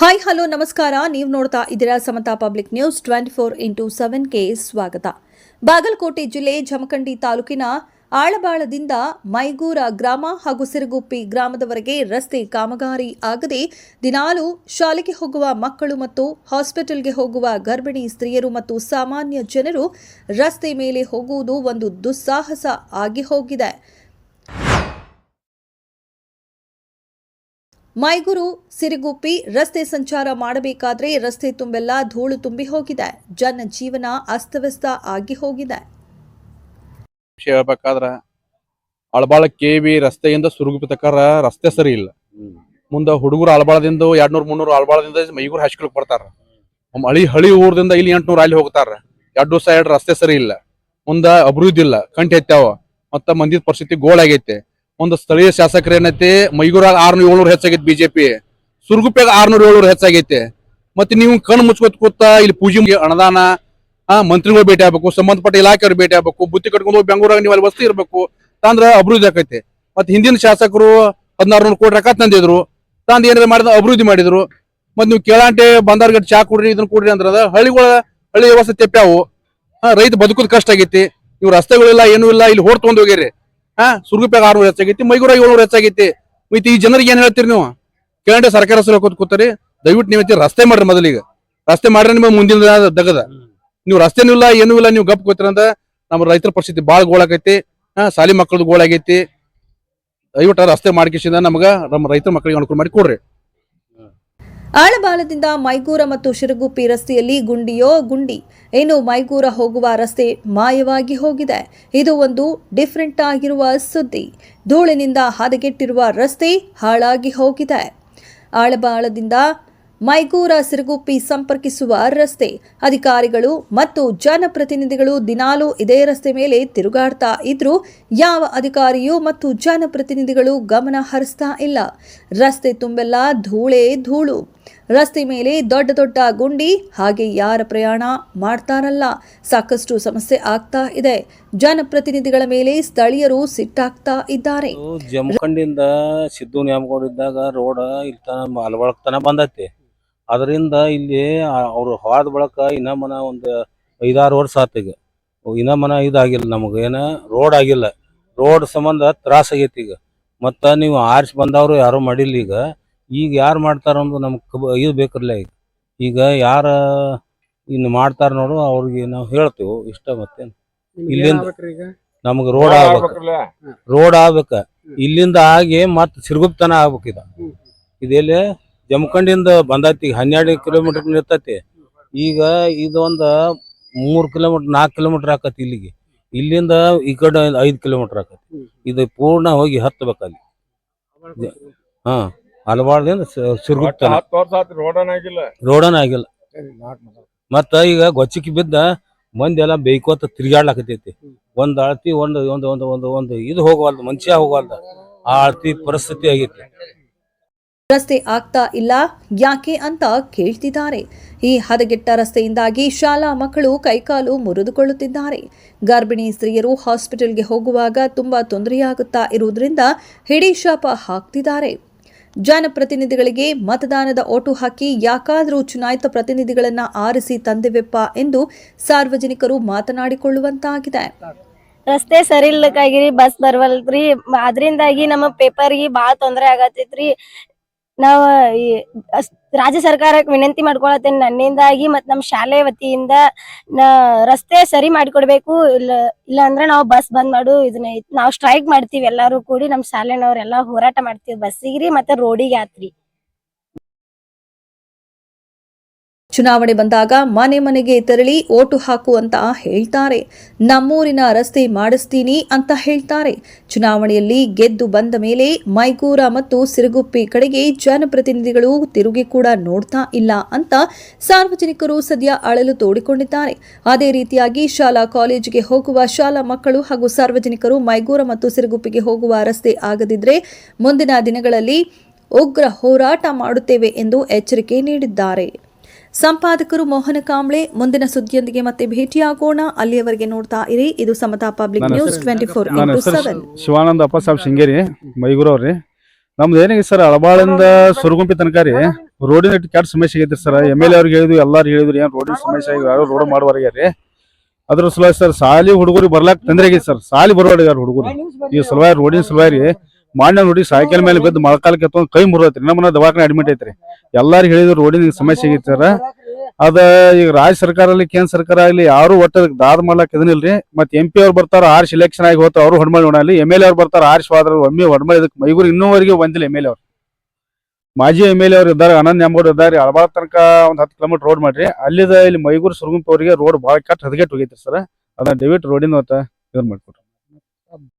Hi hello ನಮಸ್ಕಾರ. ನೀವು ನೋಡ್ತಾ ಇದ್ದೀರಾ Samatha public news twenty four into ಸೆವೆನ್ಗೆ ಸ್ವಾಗತ. ಬಾಗಲಕೋಟೆ ಜಿಲ್ಲೆ ಜಮಖಂಡಿ ತಾಲೂಕಿನ ಆಳಬಾಳದಿಂದ ಮೈಗೂರ ಗ್ರಾಮ ಹಾಗೂ ಸಿರುಗುಪ್ಪಿ ಗ್ರಾಮದವರೆಗೆ ರಸ್ತೆ ಕಾಮಗಾರಿ ಆಗದೆ ದಿನಾಲು ಶಾಲೆಗೆ ಹೋಗುವ ಮಕ್ಕಳು ಮತ್ತು ಹಾಸ್ಪಿಟಲ್ಗೆ ಹೋಗುವ ಗರ್ಭಿಣಿ ಸ್ತ್ರೀಯರು ಮತ್ತು ಸಾಮಾನ್ಯ ಜನರು ರಸ್ತೆ ಮೇಲೆ ಹೋಗುವುದು ಒಂದು ದುಸ್ಸಾಹಸ ಆಗಿ ಹೋಗಿದೆ. ಮೈಗುರು, ಸಿರಿಗುಪ್ಪಿ ರಸ್ತೆ ಸಂಚಾರ ಮಾಡಬೇಕಾದ್ರೆ ರಸ್ತೆ ತುಂಬೆಲ್ಲ ಧೂಳು ತುಂಬಿ ಹೋಗಿದೆ. ಜನ ಜೀವನ ಅಸ್ತವ್ಯಸ್ತ ಆಗಿ ಹೋಗಿದೆ. ಅಳಬಾಳ ಕೆ ಬಿ ರಸ್ತೆಯಿಂದ ಸುರುಗುಪ್ಪಿ ತಕ್ಕಾರ ರಸ್ತೆ ಸರಿ ಇಲ್ಲ. ಮುಂದೆ ಹುಡುಗರು ಅಳಬಾಳದಿಂದ ಎರಡ್ನೂರ್, ಮುನ್ನೂರು ಅಳಬಾಳದಿಂದ ಮೈಗೂರು ಹೈಸ್ಕೂಲ್ ಬರ್ತಾರ. ಹಳಿ ಹಳಿ ಊರದಿಂದ ಇಲ್ಲಿ ಎಂಟ್ನೂರ ಅಲ್ಲಿ ಹೋಗ್ತಾರ. ಎರಡು ಸೈಡ್ ರಸ್ತೆ ಸರಿ ಇಲ್ಲ. ಮುಂದ ಅಭಿವೃದ್ಧಿ ಇಲ್ಲ. ಕಂಠಿ ಎತ್ತಾವ ಮತ್ತ ಮಂದಿದ ಪರಿಸ್ಥಿತಿ ಗೋಳಾಗೈತೆ. ಒಂದು ಸ್ಥಳೀಯ ಶಾಸಕರು ಏನೈತಿ? ಮೈಗೂರಾಗ ಆರ್ನೂರ ಏಳ್ನೂರು ಹೆಚ್ಚಾಗೈತಿ ಬಿಜೆಪಿ. ಸುರುಗುಪ್ಯಾಗ ಆರ್ನೂರ ಏಳ್ನೂರು ಹೆಚ್ಚಾಗೈತೆ. ಮತ್ತೆ ನೀವು ಕಣ್ಣು ಮುಚ್ಕೋತ್ ಕೂತ ಇಲ್ಲಿ ಪೂಜೆ ಅನುದಾನ ಆ, ಮಂತ್ರಿಗಳು ಭೇಟಿ ಆಗ್ಬೇಕು, ಸಂಬಂಧಪಟ್ಟ ಇಲಾಖೆಯವ್ರು ಭೇಟಿ ಆಗ್ಬೇಕು, ಬುತ್ತಿ ಕಟ್ಕೊಂಡು ಹೋಗಿ ಬೆಂಗಳೂರಾಗ ನೀವು ಅಲ್ಲಿ ವಸ್ತು ಇರ್ಬೇಕು, ತಾಂದ್ರ ಅಭಿವೃದ್ಧಿ ಆಕೈತಿ. ಮತ್ತೆ ಹಿಂದಿನ ಶಾಸಕರು ಹದಿನಾರು ಕೋಟಿ ರೊಕ್ಕ ತಂದಿದ್ರು, ತಂದು ಏನಾರ ಮಾಡಿದ ಅಭಿವೃದ್ಧಿ ಮಾಡಿದ್ರು. ಮತ್ತೆ ನೀವು ಕೇಳಾಂಟೆ ಬಂದಾರ್ಗಡ್ ಚಾ ಕೊಡ್ರಿ ಇದನ್ನ ಕೊಡ್ರಿ ಅಂದ್ರದ ಹಳ್ಳಿಗಳ, ಹಳ್ಳಿ ವ್ಯವಸ್ಥೆ ತೆಪ್ಪ್ಯಾವು ರೈತ ಬದುಕುದ್ ಕಷ್ಟ ಆಗೈತಿ. ಇವ್ ರಸ್ತೆಗಳಿಲ್ಲ, ಏನೂ ಇಲ್ಲ, ಇಲ್ಲಿ ಹೋಡ್ ತಗೊಂಡ್ ಹೋಗಿರಿ ಹಾ ಸುರ್ಗುಪ್ಯಾಗ ಆರ್ನೂರು ಹೆಚ್ಚಾಗೈತಿ ಮೈಗೂರಾಗ ಏಳ್ನೂರು ಹೆಚ್ಚಾಗೈತಿ. ಮತ್ತೆ ಈ ಜನರಿಗೆ ಏನ್ ಹೇಳ್ತೀರಿ ನೀವು? ಕೇಳಂಡೆ ಸರ್ಕಾರ ಸಲ ಕೂತ್ ಕೂತಾರಿ. ದಯವಿಟ್ಟು ನೀವು ಐತಿ ರಸ್ತೆ ಮಾಡ್ರಿ ಮೊದಲಿಗೆ ರಸ್ತೆ ಮಾಡ್ರಿ ನಿಮಗೆ ಮುಂದಿನ ದಿನ ದಗದ. ನೀವು ರಸ್ತೆನೂ ಇಲ್ಲ, ಏನೂ ಇಲ್ಲ, ನೀವು ಗಪ್ ಕೂತಿರಂದ ನಮ್ಮ ರೈತರ ಪರಿಸ್ಥಿತಿ ಬಾಳ ಗೋಳಾಗೈತಿ. ಹಾ, ಸಾಲಿ ಮಕ್ಕಳದು ಗೋಳಾಗೈತಿ. ದಯವಿಟ್ಟು ರಸ್ತೆ ಮಾಡ್ಕಿಸಿಂದ ನಮಗ ನಮ್ಮ ರೈತರ ಮಕ್ಕಳಿಗೆ ಅನುಕೂಲ ಮಾಡಿ ಕೊಡ್ರಿ. ಆಳಬಾಳದಿಂದ ಮೈಗೂರ ಮತ್ತು ಶಿರಗುಪ್ಪಿ ರಸ್ತೆಯಲ್ಲಿ ಗುಂಡಿಯೋ ಗುಂಡಿ. ಇನ್ನು ಮೈಗೂರ ಹೋಗುವ ರಸ್ತೆ ಮಾಯವಾಗಿ ಹೋಗಿದೆ. ಇದು ಒಂದು ಡಿಫ್ರೆಂಟ್ ಆಗಿರುವ ಸುದ್ದಿ. ಧೂಳಿನಿಂದ ಹದಗೆಟ್ಟಿರುವ ರಸ್ತೆ ಹಾಳಾಗಿ ಹೋಗಿದೆ. ಆಳಬಾಳದಿಂದ ಮೈಗೂರ ಸಿರುಗುಪ್ಪಿ ಸಂಪರ್ಕಿಸುವ ರಸ್ತೆ. ಅಧಿಕಾರಿಗಳು ಮತ್ತು ಜನಪ್ರತಿನಿಧಿಗಳು ದಿನಾಲೂ ಇದೇ ರಸ್ತೆ ಮೇಲೆ ತಿರುಗಾಡ್ತಾ ಇದ್ರೂ ಯಾವ ಅಧಿಕಾರಿಯೂ ಮತ್ತು ಜನಪ್ರತಿನಿಧಿಗಳು ಗಮನ ಹರಿಸ್ತಾ ಇಲ್ಲ. ರಸ್ತೆ ತುಂಬೆಲ್ಲ ಧೂಳೇ ಧೂಳು. ರಸ್ತೆ ಮೇಲೆ ದೊಡ್ಡ ದೊಡ್ಡ ಗುಂಡಿ, ಹಾಗೆ ಯಾರ ಪ್ರಯಾಣ ಮಾಡ್ತಾರಲ್ಲ ಸಾಕಷ್ಟು ಸಮಸ್ಯೆ ಆಗ್ತಾ ಇದೆ. ಜನಪ್ರತಿನಿಧಿಗಳ ಮೇಲೆ ಸ್ಥಳೀಯರು ಸಿಟ್ಟಾಗ್ತಾ ಇದ್ದಾರೆ. ಇದು ಜಮಖಂಡಿಂದ ಸಿದ್ದು ನ್ಯಾಮಗೌಡ ರೋಡ್ ಇಲ್ಲಿ ತನ ಅದರಿಂದ ಇಲ್ಲಿ ಅವ್ರು ಹೋದ ಬಳಕ ಇನ್ನ ಒಂದು ಐದಾರು ವರ್ಷ ಆತೀಗ ಇನ್ನ ಮನ ಇದಾಗಿಲ್ಲ ನಮಗೆ, ಏನ ರೋಡ್ ಆಗಿಲ್ಲ. ರೋಡ್ ಸಂಬಂಧ ತ್ರಾಸ ಆಗೈತಿ ಈಗ. ಮತ್ತ ನೀವು ಆರಿಸಿ ಬಂದವರು ಯಾರು ಮಾಡಿಲ್ಲ ಈಗ. ಈಗ ಯಾರು ಮಾಡ್ತಾರ ಅಂದ್ರೆ ನಮ್ಗೆ ಕಬ ಇದು ಬೇಕಿರ್ಲ ಈಗ. ಈಗ ಯಾರ ಇನ್ನು ಮಾಡ್ತಾರ ನೋಡು ಅವ್ರಿಗೆ ನಾವು ಹೇಳ್ತೇವೆ ಇಷ್ಟ ಮತ್ತೆ ಇಲ್ಲಿಂದ ನಮ್ಗೆ ರೋಡ್ ಆಗ್ಬೇಕು. ರೋಡ್ ಆಗ್ಬೇಕ. ಇಲ್ಲಿಂದ ಆಗಿ ಮತ್ತೆ ಸಿರುಗುಪ್ತನ ಆಗ್ಬೇಕು ಇದು ಇದೆಲ್ಲಿ ಜಮಖಂಡಿಂದ ಬಂದೈತಿ ಈಗ ಹನ್ನೆರಡು ಕಿಲೋಮೀಟರ್ ಇರ್ತೈತಿ ಈಗ ಇದೊಂದ ಮೂರು ಕಿಲೋಮೀಟರ್ ನಾಲ್ಕು ಕಿಲೋಮೀಟರ್ ಆಕತಿ ಇಲ್ಲಿಗೆ. ಇಲ್ಲಿಂದ ಈ ಕಡೆ ಐದು ಕಿಲೋಮೀಟರ್ ಆಕತಿ. ಇದು ಪೂರ್ಣ ಹೋಗಿ ಹತ್ತಬೇಕಲ್ಲಿ ಹಾ. ಹಲವಾರದಿಂದ ಸಿರುಗುಪ್ತನ ಹತ್ತು ವರ್ಷ ಆತ್ರಿ ರೋಡನ್ ಆಗಿಲ್ಲ. ರೋಡನ ಆಗಿಲ್ಲ. ಮತ್ತ ಈಗ ಗೊಚ್ಚಿಕ್ಕಿ ಬಿದ್ದ ಮಂದಿ ಎಲ್ಲ ಬೇಯ್ಕೋತ ತಿರ್ಗಾಡ್ಲಾಕತೈತಿ ಒಂದ್ ಅಳತಿ ಒಂದ್ ಒಂದ್ ಒಂದ್ ಒಂದ್ ಒಂದ್ ಇದು ಹೋಗವಲ್ದು ಮನುಷ್ಯ ಹೋಗವಲ್ದ. ಆ ಅಳತಿ ಪರಿಸ್ಥಿತಿ ಆಗೈತಿ. ರಸ್ತೆ ಆಗ್ತಾ ಇಲ್ಲ ಯಾಕೆ ಅಂತ ಕೇಳ್ತಿದ್ದಾರೆ. ಈ ಹದಗೆಟ್ಟ ರಸ್ತೆಯಿಂದಾಗಿ ಶಾಲಾ ಮಕ್ಕಳು ಕೈಕಾಲು ಮುರಿದುಕೊಳ್ಳುತ್ತಿದ್ದಾರೆ. ಗರ್ಭಿಣಿ ಸ್ತ್ರೀಯರು ಹಾಸ್ಪಿಟಲ್ಗೆ ಹೋಗುವಾಗ ತುಂಬಾ ತೊಂದರೆಯಾಗುತ್ತಾ ಇರುವುದರಿಂದ ಹಿಡಿ ಶಾಪ ಹಾಕ್ತಿದ್ದಾರೆ. ಜನಪ್ರತಿನಿಧಿಗಳಿಗೆ ಮತದಾನದ ಓಟು ಹಾಕಿ ಯಾಕಾದರೂ ಚುನಾಯಿತ ಪ್ರತಿನಿಧಿಗಳನ್ನ ಆರಿಸಿ ತಂದೆವೆಪ್ಪ ಎಂದು ಸಾರ್ವಜನಿಕರು ಮಾತನಾಡಿಕೊಳ್ಳುವಂತಾಗಿದೆ. ರಸ್ತೆ ಸರಿ ಇಲ್ಲಕ್ಕಾಗಿರಿ ಬಸ್ ಬರ್ವಲ್ರಿ ಅದರಿಂದಾಗಿ ನಮ್ಮ ಪೇಪರ್ಗೆ ಬಾಳ ತೊಂದರೆ ಆಗತೈತ್ರಿ ನಾವ್ ಈ ರಾಜ್ಯ ಸರ್ಕಾರಕ್ಕೆ ವಿನಂತಿ ಮಾಡ್ಕೊಳತ್ತೇನೆ ನನ್ನಿಂದಾಗಿ ಮತ್ ನಮ್ ಶಾಲೆ ವತಿಯಿಂದ ನ- ರಸ್ತೆ ಸರಿ ಮಾಡಿಕೊಡ್ಬೇಕು. ಇಲ್ಲ ಇಲ್ಲ ಅಂದ್ರೆ ನಾವು ಬಸ್ ಬಂದ್ ಮಾಡು ಇದನ್ನ ನಾವು ಸ್ಟ್ರೈಕ್ ಮಾಡ್ತೀವಿ ಎಲ್ಲಾರು ಕೂಡಿ ನಮ್ ಶಾಲೆನವ್ರೆಲ್ಲಾ ಹೋರಾಟ ಮಾಡ್ತೀವಿ. ಬಸ್ಸಿಗ್ರಿ ಮತ್ತೆ ರೋಡಿಗೆ ಆತ್ರಿ ಚುನಾವಣೆ ಬಂದಾಗ ಮನೆ ಮನೆಗೆ ತೆರಳಿ ಓಟು ಹಾಕು ಅಂತ ಹೇಳ್ತಾರೆ. ನಮ್ಮೂರಿನ ರಸ್ತೆ ಮಾಡಿಸ್ತೀನಿ ಅಂತ ಹೇಳ್ತಾರೆ. ಚುನಾವಣೆಯಲ್ಲಿ ಗೆದ್ದು ಬಂದ ಮೇಲೆ ಮೈಗೂರ ಮತ್ತು ಸಿರುಗುಪ್ಪಿ ಕಡೆಗೆ ಜನಪ್ರತಿನಿಧಿಗಳು ತಿರುಗಿ ಕೂಡ ನೋಡ್ತಾ ಇಲ್ಲ ಅಂತ ಸಾರ್ವಜನಿಕರು ಸದ್ಯ ಅಳಲು ತೋಡಿಕೊಂಡಿದ್ದಾರೆ. ಅದೇ ರೀತಿಯಾಗಿ ಶಾಲಾ ಕಾಲೇಜಿಗೆ ಹೋಗುವ ಶಾಲಾ ಮಕ್ಕಳು ಹಾಗೂ ಸಾರ್ವಜನಿಕರು ಮೈಗೂರ ಮತ್ತು ಸಿರುಗುಪ್ಪಿಗೆ ಹೋಗುವ ರಸ್ತೆ ಆಗದಿದ್ರೆ ಮುಂದಿನ ದಿನಗಳಲ್ಲಿ ಉಗ್ರ ಹೋರಾಟ ಮಾಡುತ್ತೇವೆ ಎಂದು ಎಚ್ಚರಿಕೆ ನೀಡಿದ್ದಾರೆ. ಸಂಪಾದಕರು ಮೋಹನ ಕಾಂಬ್ಳೆ ಮುಂದಿನ ಸುದ್ದಿಯೊಂದಿಗೆ ಮತ್ತೆ ಭೇಟಿಯಾಗೋಣ. ಅಲ್ಲಿಯವರೆಗೆ ನೋಡ್ತಾ ಇರಿ. ಇದು Samata public news twenty four Shivananda Appa Saheb Sringeri ಮೈಗೂರವ್ರಿ ನಮ್ದು ಏನಿಗೆ ಸರ್ ಅಳಬಾಳಿಂದ ಸುರಗುಂಪಿ ತನಕ ರೀ. ರೋಡಿನ ಕ್ಯಾಟ್ ಕೆಟ್ಟ ಸಮಸ್ಯೆ ಆಗೈತ್ರಿ ಸರ್. ಎಂ ಎಲ್ ಎ ಅವ್ರಿಗೆ ಹೇಳಿದ್ವಿ ಎಲ್ಲಾರು ಹೇಳಿದ್ರಿ ಏನ್ ರೋಡಿನ ಸಮಸ್ಯೆ ಆಗಿ ಯಾರು ರೋಡ್ ರೀ. ಅದ್ರ ಸಲುವಾಗಿ ಸರ್ ಸಾಲಿ ಹುಡುಗರಿಗೆ ಬರ್ಲಾಕ್ ತೊಂದ್ರೆ ಆಗೈತಿ ಸರ್. ಸಾಲಿ ಬರೋಡಿಗಾರ ಹುಡುಗರು. ಈ ಸಲುವಾಗಿ ರೋಡಿನ ಸಲುವಾಗಿ ರೀ ಮಾನ್ಯ ನೋಡಿ, ಸೈಕಲ್ ಮೇಲೆ ಬಿದ್ದು ಮೊಳಕಾಲಕ್ಕೆ ಎತ್ತೊಂದು ಕೈ ಮುರಿದೈತ್ರಿ. ನಮ್ಮನ್ನ ದವಾಖಾನೆ ಅಡ್ಮಿಟ್ ಐತ್ರಿ. ಎಲ್ಲಾರು ಹೇಳಿದ್ರು ರೋಡಿನ ಸಮಸ್ಯೆ ಆಗೈತಿ ಸರ್ ಅದ ಈಗ ರಾಜ್ಯ ಸರ್ಕಾರ ಆಗಲಿ, ಕೇಂದ್ರ ಸರ್ಕಾರ ಆಗ್ಲಿ, ಯಾರು ಒಟ್ಟ ದಾದ ಮಾಡ್ಲಾಕ್ ಇದನ್ನಿಲ್ರಿ ಮತ್ತೆ ಎಂ ಪಿ ಅವ್ರು ಬರ್ತಾರ, ಆರ್ಸ್ ಇಲೆಕ್ಷನ್ ಆಗಿ ಹೋಗ್ತಾರ ಅವ್ರು ಹೊಡ್ಮಳಿ ನೋಡಲಿ ಎಂ ಎಲ್ ಅವ್ರು ಬರ್ತಾರ, ಆರ್ಸ್ ಹೋದ್ರ ಒಮ್ಮೆ ಹೊಡ್ಮಳಿ ಇದಕ್ಕೆ ಮೈಗೂರು ಇನ್ನೂವರೆಗೆ ಬಂದಿಲ್ಲ ಎಂ ಎಲ್ ಅವ್ರು. ಮಾಜಿ ಎಂ ಎಲ್ ಅವ್ರು ಇದ್ದಾರೆ ಆನಂದ್ ನ್ಯಾಮಗೌಡ ಇದ್ದಾರೆ. ಅಳಬಾಳ ತನಕ ಒಂದ್ ಹತ್ತು ಕಿಲೋಮೀಟರ್ ರೋಡ್ ಮಾಡ್ರಿ. ಅಲ್ಲಿದ ಇಲ್ಲಿ ಮೈಗೂರು ಸುರುಗುಂಪವರಿಗೆ ಅವರಿಗೆ ರೋಡ್ ಭಾಳ ಕಟ್ ಹದಗೆಟ್ ಹೋಗೈತಿ ಸರ್. ಅದನ್ನ ದಯವಿಟ್ಟು ರೋಡಿನ ಇದನ್ನ ಮಾಡ್ಕೊಡ್ರಿ.